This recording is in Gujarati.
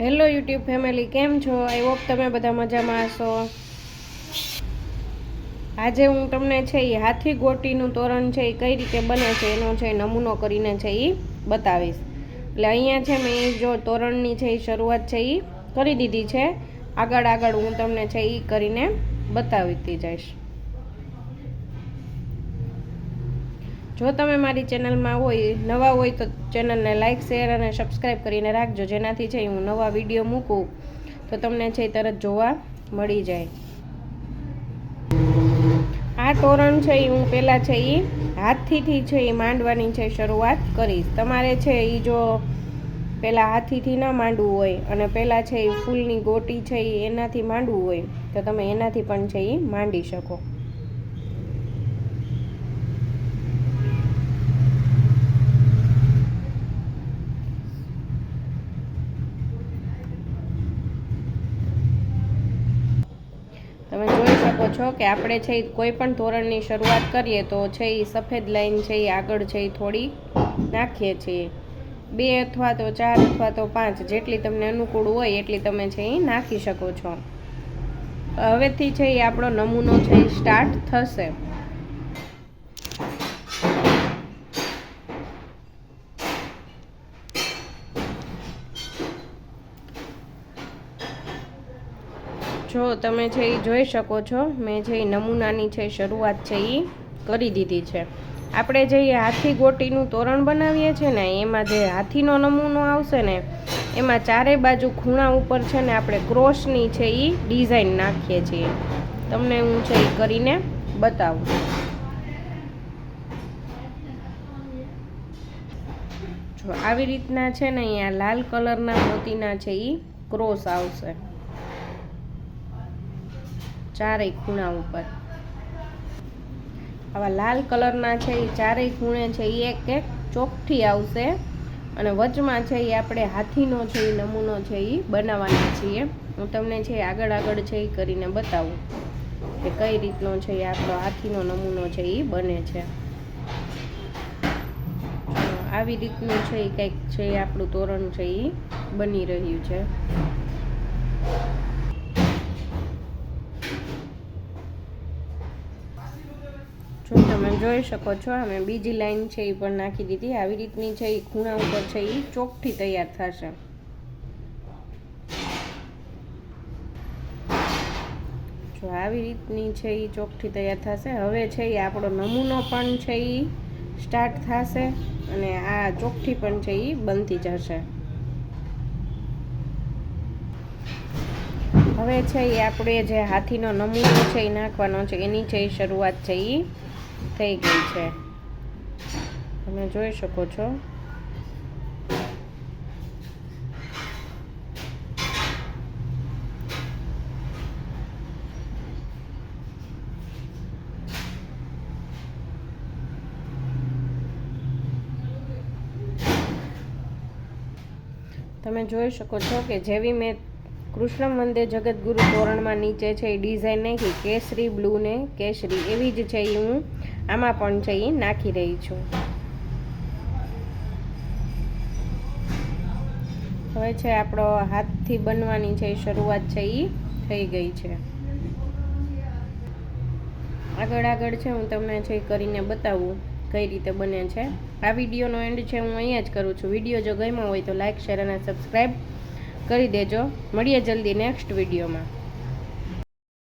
હેલો યુટ્યુબ ફેમિલી, કેમ છો? આઈ હોપ તમે બધા મજામાં હશો. આજે હું તમને છે એ હાથી ગોટીનું તોરણ છે એ કઈ રીતે બને છે એનો છે નમૂનો કરીને છે એ બતાવીશ. એટલે અહીંયા છે મેં જો તોરણની છે એ શરૂઆત છે એ કરી દીધી છે. આગળ આગળ હું તમને છે એ કરીને બતાવી જઈશ. જો તમે મારી ચેનલમાં હોય, નવા હોય તો ચેનલને લાઇક શેર અને સબસ્ક્રાઈબ કરીને રાખજો. જેનાથી છે હું નવા વીડિયો મૂકું, તો તમને છે તરત જોવા મળી જાય. આ તોરણ છે એ હું પહેલાં છે એ હાથીથી છે એ માંડવાની છે શરૂઆત કરીશ. તમારે છે એ જો પહેલાં હાથીથી ન માંડવું હોય અને પહેલાં છે એ ફૂલની ગોટી છે એ એનાથી માંડવું હોય, તો તમે એનાથી પણ છે એ માંડી શકો તમે જોઈ શકો છો કે આપણે છે કોઈ પણ ધોરણની શરૂઆત કરીએ તો છે એ સફેદ લાઈન છે એ આગળ છે એ થોડી નાખીએ છીએ. બે અથવા તો ચાર અથવા તો પાંચ, જેટલી તમને અનુકૂળ હોય એટલી તમે છે એ નાખી શકો છો. હવેથી છે એ આપણો નમૂનો છે એ સ્ટાર્ટ થશે. જો તમે છે એ જોઈ શકો છો. મેં જે નમૂનાની છે શરૂઆત છે એ કરી દીધી છે. આપણે જે હાથી ગોટીનું તોરણ બનાવીએ છીએ ને, એમાં જે હાથીનો નમૂનો આવશે ને, એમાં ચારે બાજુ ખૂણા ઉપર છે ને, આપણે ક્રોસની છે એ ડિઝાઇન નાખીએ છીએ. તમને હું છે એ કરીને બતાવું. જો આવી રીતના છે ને, અહીંયા લાલ કલરના મોતીના છે એ ક્રોસ આવશે. ચારેય ખૂણા ઉપર આવા લાલ કલરના છે એ ચારેય ખૂણે છે એ એક એક ચોખ્ઠી આવશે અને વચમાં છે એ આપણે હાથીનો છે એ નમૂનો છે એ બનાવવાના છીએ હું તમને છે આગળ આગળ છે એ કરીને બતાવું કે કઈ રીતનો છે એ આપણો હાથીનો નમૂનો છે એ બને છે આવી રીતનું છે એ કંઈક છે આપણું તોરણ છે એ બની રહ્યું છે જો તમે જોઈ શકો છો અમે બીજી લાઈન છે એ પણ નાખી દીધી આવી રીતની છે એ ખૂણા ઉપર છે એ ચોકથી તૈયાર થશે જો આવી રીતની છે એ ચોકથી તૈયાર થશે હવે છે એ આપણો નમૂનો પણ છે એ સ્ટાર્ટ થશે અને આ ચોખ્ઠી પણ છે એ બનતી જશે હવે છે એ આપણે જે હાથીનો નમૂનો છે એ નાખવાનો છે એની છે એ શરૂઆત છે એ થઈ ગઈ છે. તમે જોઈ શકો છો. તમે જોઈ શકો છો કે જેવી મેં કૃષ્ણ મંદિર જગતગુરુ તોરણમાં નીચે છે એ ડિઝાઇન નાખી, કેસરી બ્લુ ને કેસરી એવી જ છે એ હું આમાં પણ એ નાખી રહી છું. હવે છે આપણો હાથથી બનવાની છે એ શરૂઆત છે એ થઈ ગઈ છે. આગળ આગળ છે હું તમને છે કરીને બતાવું કઈ રીતે બને છે. આ વિડીયોનો એન્ડ છે હું અહીંયા જ કરું છું. વીડિયો જો ગમ્યો હોય તો લાઇક શેર અને સબસ્ક્રાઈબ કરી દેજો. મળીએ જલ્દી નેક્સ્ટ વિડીયોમાં.